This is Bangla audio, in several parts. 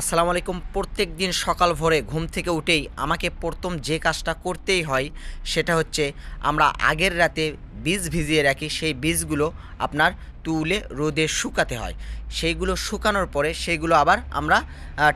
আসসালামু আলাইকুম। প্রত্যেক দিন সকাল ভোরে ঘুম থেকে উঠেই আমাকে প্রথম যে কাজটা করতেই হয় সেটা হচ্ছে আমরা আগের রাতে বীজ ভিজিয়ে রাখি। সেই বীজগুলো আপনার তুলে রোদে শুকাতে হয়। সেইগুলো শুকানোর পরে সেইগুলো আবার আমরা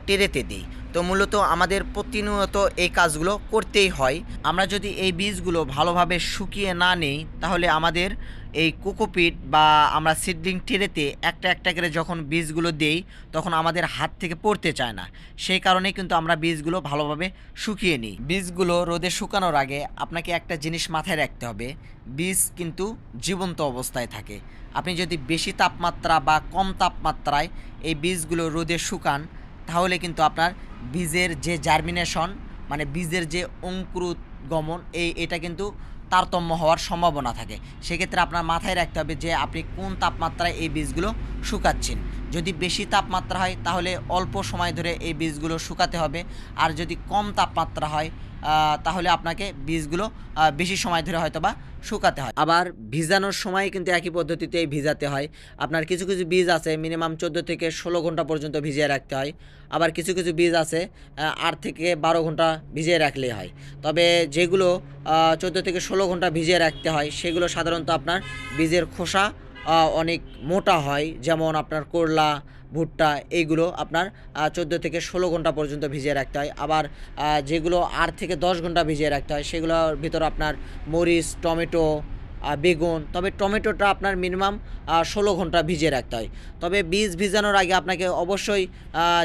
টেরেতে দিই। তো মূলত আমাদের প্রতিনিয়ত এই কাজগুলো করতেই হয়। আমরা যদি এই বীজগুলো ভালোভাবে শুকিয়ে না নেই, তাহলে আমাদের এই কোকোপিট বা আমরা সিডলিং টেরেতে একটা একটা করে যখন বীজগুলো দেই, তখন আমাদের হাত থেকে পড়তে চায় না। সেই কারণেই কিন্তু আমরা বীজগুলো ভালোভাবে শুকিয়ে নিই। বীজগুলো রোদে শুকানোর আগে আপনাকে একটা জিনিস মাথায় রাখতে হবে। বীজ কিন্তু জীবন্ত অবস্থায় থাকে। আপনি যদি বেশি তাপমাত্রা বা কম তাপমাত্রায় এই বীজগুলো রোদে শুকান, তাহলে কিন্তু আপনার বীজের যে জার্মিনেশন মানে বীজের যে অঙ্কুরোদ্গমন এই, এটা কিন্তু তারতম্য হওয়ার সম্ভাবনা থাকে। সেক্ষেত্রে আপনার মাথায় রাখতে হবে যে আপনি কোন তাপমাত্রায় এই বীজগুলো শুকাচ্ছেন। যদি বেশি তাপমাত্রা হয়, তাহলে অল্প সময় ধরে এই বীজগুলো শুকাতে হবে। আর যদি কম তাপমাত্রা হয় তাহলে আপনাকে বীজগুলো বেশি সময় ধরে হয়তো বা শুকাতে হয়। আবার ভিজানোর সময় কিন্তু একই পদ্ধতিতেই ভিজাতে হয়। আপনার কিছু কিছু বীজ আছে মিনিমাম চোদ্দ থেকে ষোলো ঘণ্টা পর্যন্ত ভিজিয়ে রাখতে হয়। আবার কিছু কিছু বীজ আছে আট থেকে বারো ঘণ্টা ভিজিয়ে রাখলেই হয়। তবে যেগুলো চোদ্দ থেকে ষোলো ঘণ্টা ভিজিয়ে রাখতে হয়, সেগুলো সাধারণত আপনার বীজের খোসা অনেক মোটা হয়, যেমন আপনার করলা, ভুট্টা এইগুলো আপনার চোদ্দ থেকে ষোলো ঘণ্টা পর্যন্ত ভিজিয়ে রাখতে হয়। আবার যেগুলো আট থেকে দশ ঘণ্টা ভিজিয়ে রাখতে হয়, সেগুলোর ভিতর আপনার মরিচ, টমেটো বেগুন, তবে টমেটোটা আপনার মিনিমাম ষোলো ঘণ্টা ভিজিয়ে রাখতে হয়। তবে বীজ ভিজানোর আগে আপনাকে অবশ্যই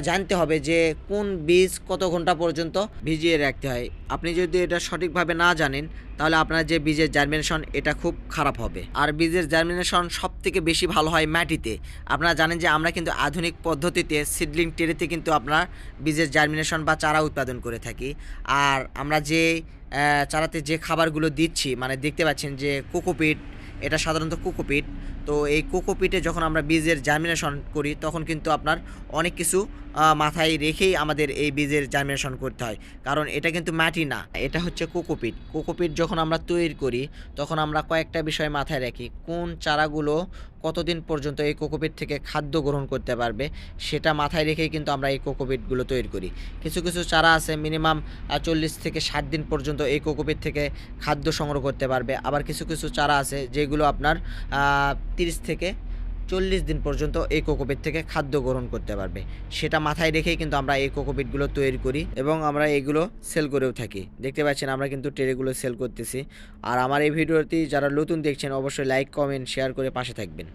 জানতে হবে যে কোন বীজ কত ঘণ্টা পর্যন্ত ভিজিয়ে রাখতে হয়। আপনি যদি এটা সঠিকভাবে না জানেন তাহলে আপনার যে বীজের জার্মিনেশন এটা খুব খারাপ হবে। আর বীজের জার্মিনেশন সব থেকে বেশি ভালো হয় মাটিতে। আপনারা জানেন যে আমরা কিন্তু আধুনিক পদ্ধতিতে সিডলিং টেরেতে কিন্তু আপনার বীজের জার্মিনেশন বা চারা উৎপাদন করে থাকি। আর আমরা যে চারাতে যে খাবারগুলো দিচ্ছি মানে দেখতে পাচ্ছেন যে কোকোপিট, এটা সাধারণত কোকোপিট। তো এই কোকোপিটে যখন আমরা বীজের জার্মিনেশন করি, তখন কিন্তু আপনার অনেক কিছু মাথায় রেখেই আমাদের এই বীজের জার্মিনেশন করতে হয়। কারণ এটা কিন্তু মাটি না, এটা হচ্ছে কোকোপিট। কোকোপিট যখন আমরা তৈরি করি, তখন আমরা কয়েকটা বিষয় মাথায় রাখি। কোন চারাগুলো কতদিন পর্যন্ত এই কোকোপিট থেকে খাদ্য গ্রহণ করতে পারবে, সেটা মাথায় রেখেই কিন্তু আমরা এই কোকোপিটগুলো তৈরি করি। কিছু কিছু চারা আছে মিনিমাম চল্লিশ থেকে ষাট দিন পর্যন্ত এই কোকোপিট থেকে খাদ্য সংগ্রহ করতে পারবে। আবার কিছু কিছু চারা আছে যেগুলো আপনার তিরিশ থেকে চল্লিশ দিন পর্যন্ত এই কোকোপিট থেকে খাদ্য গ্রহণ করতে পারবে। সেটা মাথায় রেখেই কিন্তু আমরা এই কোকোপিটগুলো তৈরি করি এবং আমরা এগুলো সেল করেও থাকি। দেখতে পাচ্ছেন, আমরা কিন্তু ট্রেগুলো সেল করতেছি। আর আমার এই ভিডিওটি যারা নতুন দেখছেন, অবশ্যই লাইক, কমেন্ট, শেয়ার করে পাশে থাকবেন।